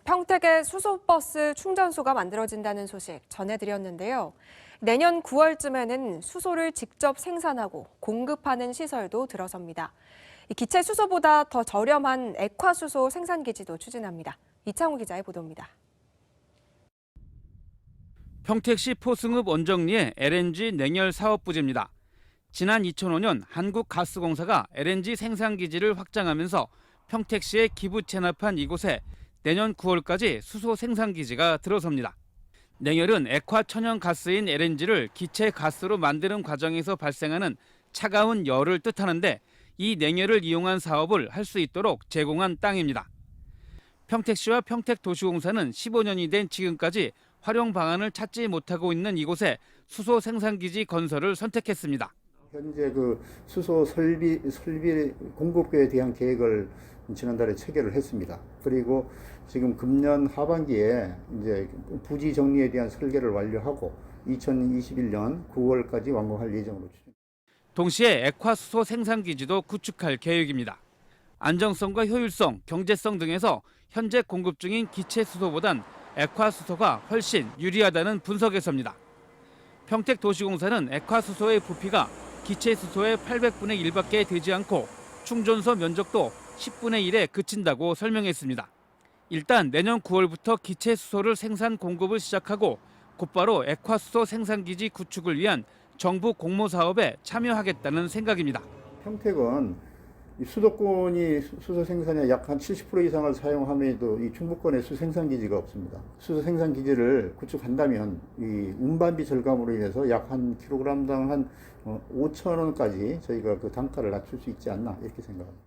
평택에 수소버스 충전소가 만들어진다는 소식 전해드렸는데요. 내년 9월쯤에는 수소를 직접 생산하고 공급하는 시설도 들어섭니다. 이 기체 수소보다 더 저렴한 액화수소 생산기지도 추진합니다. 이창우 기자의 보도입니다. 평택시 포승읍 원정리의 LNG 냉열 사업 부지입니다. 지난 2005년 한국가스공사가 LNG 생산 기지를 확장하면서 평택시에 기부 체납한 이곳에 내년 9월까지 수소 생산 기지가 들어섭니다. 냉열은 액화 천연 가스인 LNG를 기체 가스로 만드는 과정에서 발생하는 차가운 열을 뜻하는데 이 냉열을 이용한 사업을 할 수 있도록 제공한 땅입니다. 평택시와 평택도시공사는 15년이 된 지금까지 활용 방안을 찾지 못하고 있는 이곳에 수소 생산기지 건설을 선택했습니다. 현재 그 수소 설비 설비 공급에 대한 계획을 지난달에 체결을 했습니다. 그리고 지금 금년 하반기에 이제 부지 정리에 대한 설계를 완료하고 2021년 9월까지 완공할 예정으로. 동시에 액화수소 생산 기지도 구축할 계획입니다. 안정성과 효율성, 경제성 등에서 현재 공급 중인 기체 수소보단 액화수소가 훨씬 유리하다는 분석에서입니다. 평택도시공사는 액화수소의 부피가 기체 수소의 800분의 1밖에 되지 않고 충전소 면적도 10분의 1에 그친다고 설명했습니다. 일단 내년 9월부터 기체 수소를 생산 공급을 시작하고 곧바로 액화수소 생산기지 구축을 위한 정부 공모 사업에 참여하겠다는 생각입니다. 평택은 이 수도권이 수- 수소 생산의 약 한 70% 이상을 사용함에도 이 충북권에 수소 생산 기지가 없습니다. 수소 생산 기지를 구축한다면 이 운반비 절감으로 인해서 약 한 킬로그램당 한 5천 원까지 저희가 그 단가를 낮출 수 있지 않나 이렇게 생각합니다.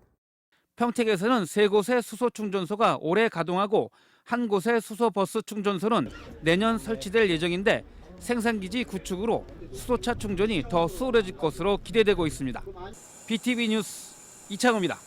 평택에서는 세 곳의 수소 충전소가 올해 가동하고 한 곳의 수소 버스 충전소는 내년 설치될 예정인데 생산기지 구축으로 수소차 충전이 더 수월해질 것으로 기대되고 있습니다. BTV 뉴스 이창호입니다.